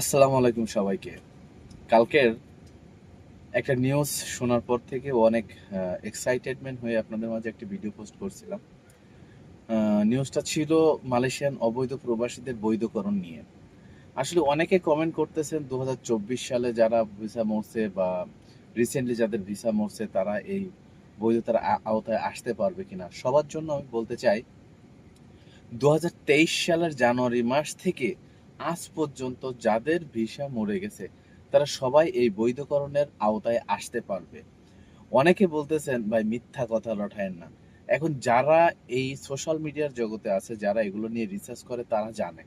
আসসালামু আলাইকুম সবাইকে। কালকের একটা নিউজ শোনার পর থেকে অনেক এক্সাইটেডমেন্ট হয়ে আপনাদের মাঝে একটা ভিডিও পোস্ট করছিলাম। নিউজটা ছিল মালয়েশিয়ান অবৈধ প্রবাসীদের বৈধকরণ নিয়ে। আসলে অনেকে কমেন্ট করতেছেন দু হাজার চব্বিশ সালে যারা ভিসা মরছে বা রিসেন্টলি যাদের ভিসা মরছে, তারা এই বৈধতার আওতায় আসতে পারবে কিনা? সবার জন্য আমি বলতে চাই দু হাজার তেইশ সালের জানুয়ারি মাস থেকে আজ পর্যন্ত যাদের ভিসা মরে গেছে, তারা সবাই এই বৈধকরণের আওতায় আসতে পারবে। অনেকে বলতেছেন, ভাই, মিথ্যা কথা রটায়েন না। এখন যারা এই সোশ্যাল মিডিয়ার জগতে আছে, যারা এগুলো নিয়ে রিসার্চ করে, তারা জানে।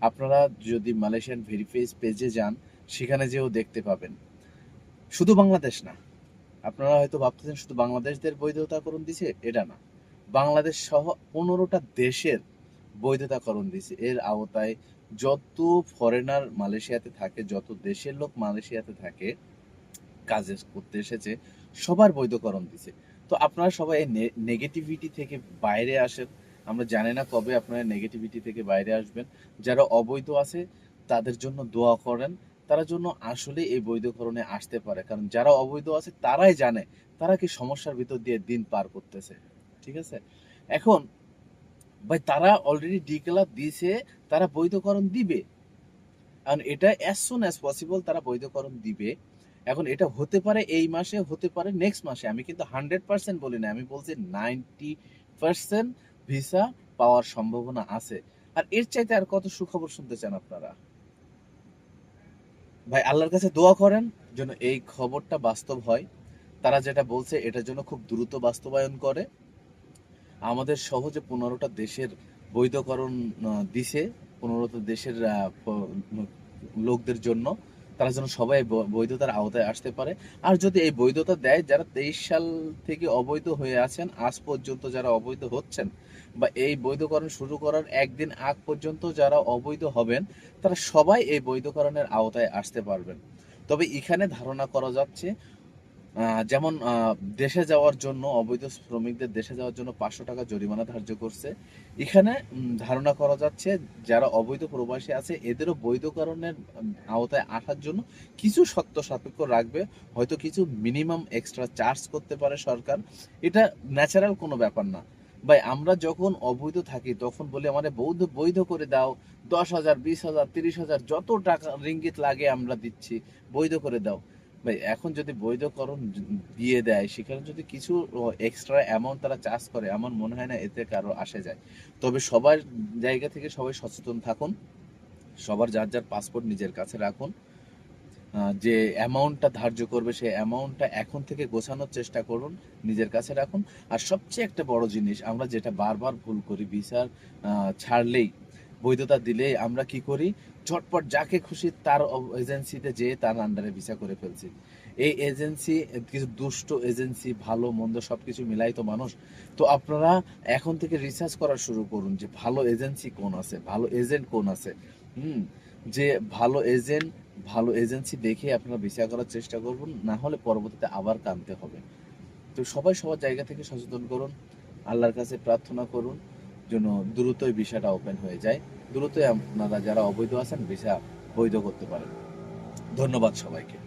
আপনারা যদি মালয়েশিয়ান ভেরিফাইজ পেজে যান, সেখানে যেও দেখতে পাবেন। শুধু বাংলাদেশ না। আপনারা হয়তো ভাবতেছেন, শুধু বাংলাদেশদের বৈধতাকরণ দিছে? এটা না। বাংলাদেশ সহ পনেরোটা দেশের বৈধতাকরণ দিছে এর আওতায় যত ফরেনার মালয়েশিয়াতে থাকে, যত দেশের লোক মালয়েশিয়াতে থাকে, কাজে করতে এসেছে, সবার বৈধকরণ দিছে তো আপনারা সবাই নেগেটিভিটি থেকে বাইরে আসেন। আমরা জানি না কবে আপনারা নেগেটিভিটি থেকে বাইরে আসবেন। যারা অবৈধ আছে, তাদের জন্য দোয়া করেন। তারা জন্য আসলে এই বৈধকরণে আসতে পারে। কারণ যারা অবৈধ আছে, তারাই জানে তারা কি সমস্যার ভিতর দিয়ে দিন পার করতেছে। ঠিক আছে? এখন ভাই, তারা অলরেডি ডিক্লার দিয়েছে, তারা বৈধকরণ দিবে। কারণ এটা অ্যাজ সুন অ্যাজ পসিবল তারা বৈধকরণ দিবে। এখন এটা হতে পারে এই মাসে, হতে পারে নেক্সট মাসে। আমি কিন্তু হান্ড্রেড পার্সেন্ট বলি না আমি বলছি নাইনটি পার্সেন্ট ভিসা পাওয়ার সম্ভাবনা আছে। আর এর চাইতে আর কত সুখবর শুনতে চান আপনারা? ভাই, আল্লাহর কাছে দোয়া করেন যেন এই খবরটা বাস্তব হয়। তারা যেটা বলছে, এটার জন্য খুব দ্রুত বাস্তবায়ন করে। আমাদের সহজে পনেরোটা দেশের বৈধকরণ দিছে, পনেরোটা দেশের লোকদের জন্য। তারা যেন সবাই বৈধতার আওতায় আসতে পারে। আর যদি এই বৈধতা দেয়, যারা তেইশ সাল থেকে অবৈধ হয়ে আছেন, আজ পর্যন্ত যারা অবৈধ হচ্ছেন বা এই বৈধকরণ শুরু করার একদিন আগ পর্যন্ত যারা অবৈধ হবেন, তারা সবাই এই বৈধকরণের আওতায় আসতে পারবেন। তবে এখানে ধারণা করা যাচ্ছে যেমন দেশে যাওয়ার জন্য, অবৈধ শ্রমিকদের দেশে যাওয়ার জন্য পাঁচশো টাকা জরিমানা ধার্য করছে। এখানে ধারণা করা যাচ্ছে, যারা অবৈধ প্রবাসী আছে, এদেরও বৈধকরণের আওতায় আসার জন্য কিছু শর্ত সাপেক্ষ রাখবে। হয়তো কিছু মিনিমাম এক্সট্রা চার্জ করতে পারে সরকার। এটা ন্যাচারাল কোনো ব্যাপার না। ভাই, আমরা যখন অবৈধ থাকি, তখন বলি আমাদের বৈধ বৈধ করে দাও। দশ হাজার, বিশ হাজার, তিরিশ হাজার, যত টাকা রিঙ্গিত লাগে আমরা দিচ্ছি, বৈধ করে দাও। এখন যদি বৈধকরণ দিয়ে দেয়, সেখানে যদি কিছু এক্সট্রা অ্যামাউন্ট তারা চার্জ করে আমার মনে হয় না এতে কারও আসে যায়। তবে সবার জায়গা থেকে সবাই সচেতন থাকুন। সবার যার যার পাসপোর্ট নিজের কাছে রাখুন। যে অ্যামাউন্টটা ধার্য করবে সেই অ্যামাউন্টটা এখন থেকে গোছানোর চেষ্টা করুন, নিজের কাছে রাখুন। আর সবচেয়ে একটা বড় জিনিস, আমরা যেটা বারবার ভুল করি ভিসার ছাড়লেই বৈধতা দিলে আমরা কি করি? ঝটপট যাকে খুশি তার এজেন্সিতে যেয়ে তার আন্ডারে ভিসা করে ফেলছি। এই এজেন্সি কিছু দুষ্ট এজেন্সি ভালো, মন্দ সবকিছু মিলাই তো মানুষ। তো আপনারা এখন থেকে রিসার্চ করা শুরু করুন যে ভালো এজেন্সি কোন আছে, ভালো এজেন্ট কোন আছে। হুম, যে ভালো এজেন্ট ভালো এজেন্সি দেখে আপনারা ভিসা করার চেষ্টা করুন, না হলে পরবর্তীতে আবার কানতে হবে। তো সবাই সবার জায়গা থেকে সচেতন করুন, আল্লাহর কাছে প্রার্থনা করুন। যেন দ্রুতই ভিসাটা ওপেন হয়ে যায়। দ্রুতই আপনারা যারা অবৈধ আছেন ভিসা বৈধ করতে পারেন। ধন্যবাদ সবাইকে।